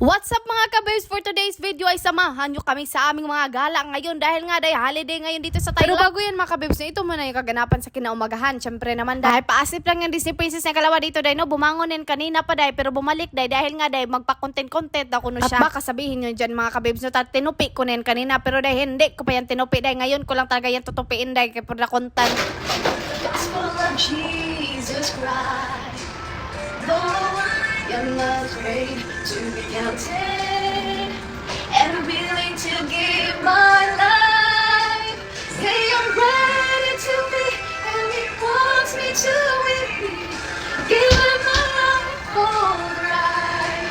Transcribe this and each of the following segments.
What's up mga kababes? For today's video ay samahan nyo kami sa aming mga gala ngayon dahil nga dahil holiday ngayon dito sa Thailand. Pero bago yan mga kababes, ito muna yung kaganapan sa kinaumagahan. Siyempre naman dahil paasip lang yung Disney Princess na kalawa dito dahil no, bumangon yan kanina pa dahil pero bumalik dahil dahil nga dahil magpa-content-content ako no siya. At baka sabihin nyo dyan mga kababes no, tinupi ko na yan kanina pero dahil hindi ko pa yan tinupi dahil ngayon ko lang talaga yan tutupiin dahil kaya pura content. Jesus Christ. Not afraid to be counted and I'm willing to give my life. Say I'm ready to be, and He wants me to be. Give Him my life for right.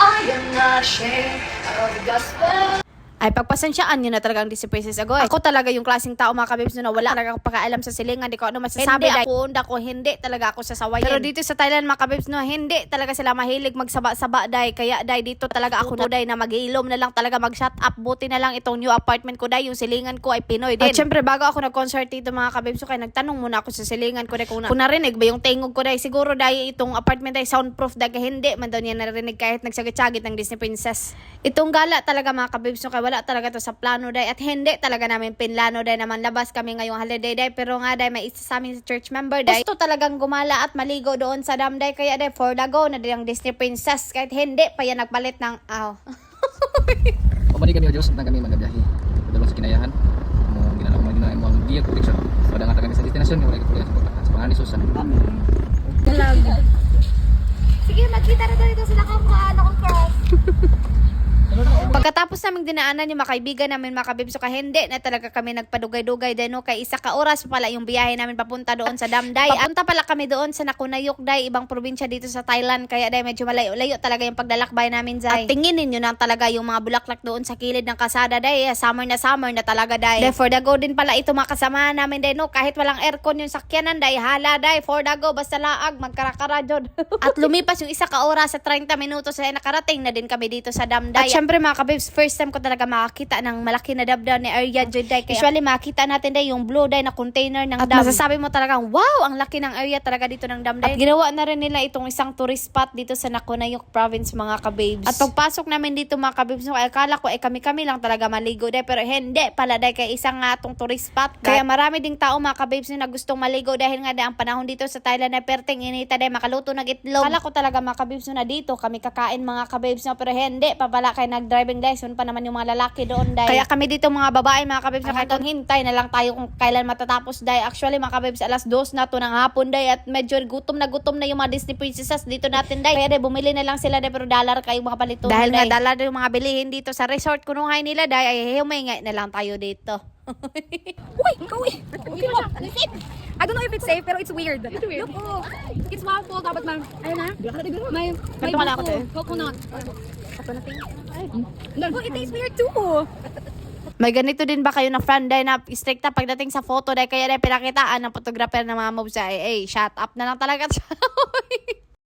I am not ashamed of the gospel. Ay, pagpasensyaan nyo na talaga ang Disney Princess Agoy. Ako talaga yung klaseng tao mga kabibs na wala talaga akong pakaalam sa silingan. Di ko ano masasabi. Hindi ako, unda ko, hindi talaga ako sasawayin. Pero dito sa Thailand mga kabibs no, hindi talaga sila mahilig magsaba-saba day. Kaya day dito talaga ako na day na mag-iilom na lang talaga mag-shut up. Buti na lang itong new apartment ko day. Yung silingan ko ay Pinoy din. At syempre bago ako nag-concert dito mga kabibs, so kaya nagtanong muna ako sa silingan ko day kung, na, kung narinig ba yung tingog ko day. Siguro day itong apartment day soundproof. Kaya hindi man daw niya narinig kahit nagsagit-sagit ng Disney Princess. Itong gala talaga mga kabibs, no, kaya wala talaga to sa plano day at hindi talaga namin pinlano day naman labas kami ngayong holiday day pero nga day may isa sa amin sa church member day gusto talagang gumala at maligo doon sa dam day kaya day for the go na day ang Disney princess kahit hindi pa yan nagpalit ng aw Pabalik kami o Diyos, tentang kami magabiyahe. Padalo sa kinayahan. Mo ginala ko mga ginala mo ang giya protection. Pada nga kami sa destinasyon, wala ko sa pagkakas. Sa pangalan ni Susan. Sige, magkita na dito sila kamaan akong cross. Pagkatapos naming dinaanan yung mga kaibigan namin mga kabibso ka hindi na talaga kami nagpadugay-dugay din no kay isa ka oras pala yung biyahe namin papunta doon sa Damday. Papunta pala kami doon sa Nakunayok day, ibang probinsya dito sa Thailand kaya day medyo malayo-layo talaga yung paglalakbay namin day. At tingin ninyo na talaga yung mga bulaklak doon sa kilid ng kasada day, summer na summer na talaga day. Day for the go din pala ito mga kasama namin day no kahit walang aircon yung sakyanan day, hala day for the go basta laag magkarakara. At lumipas yung isa ka oras sa 30 minutos ay nakarating na din kami dito sa Damday. At syempre mga kabibs, first time ko talaga makakita ng malaki na dabdab ni area day. Kaya usually makita natin day yung blue day na container ng At dam. masasabi mo talagang, wow, ang laki ng area talaga dito ng dam. At ginawa na rin nila itong isang tourist spot dito sa Nakunayok province mga kabibs. At pagpasok namin dito mga kabibs, no, akala ko ay kami-kami lang talaga maligo day. Pero hindi pala day kay isang nga itong tourist spot. Kaya marami ding tao mga kabibs na gustong maligo dahil nga day ang panahon dito sa Thailand ay perting inita day makaluto ng itlog. Akala ko talaga mga kabibs na dito kami kakain mga kabibs no, pero hindi pa pala kay nag-driving lesson pa naman yung mga lalaki doon day. Kaya kami dito mga babae mga kabibs na kahit hintay na lang tayo kung kailan matatapos day. Actually mga kabibs alas dos na to ng hapon day at medyo gutom na gutom na yung mga Disney princesses dito natin day. Kaya day bumili na lang sila day pero dollar kayo mga palito. Dahil nga dollar yung mga bilihin dito sa resort kunuhay nila day ay humingay na lang tayo dito. Uy, go away. Okay mo. I don't know if it's safe, pero it's weird. It's weird. Look, oh. It's waffle, dapat ma... Ayun na. May, may Ganito wala ako, buko, te. coconut. Oh, it tastes weird too. May ganito din ba kayo na friend day na stricta pagdating sa photo day kaya day pinakitaan ng photographer ng mga moves ay, eh, shut up na lang talaga.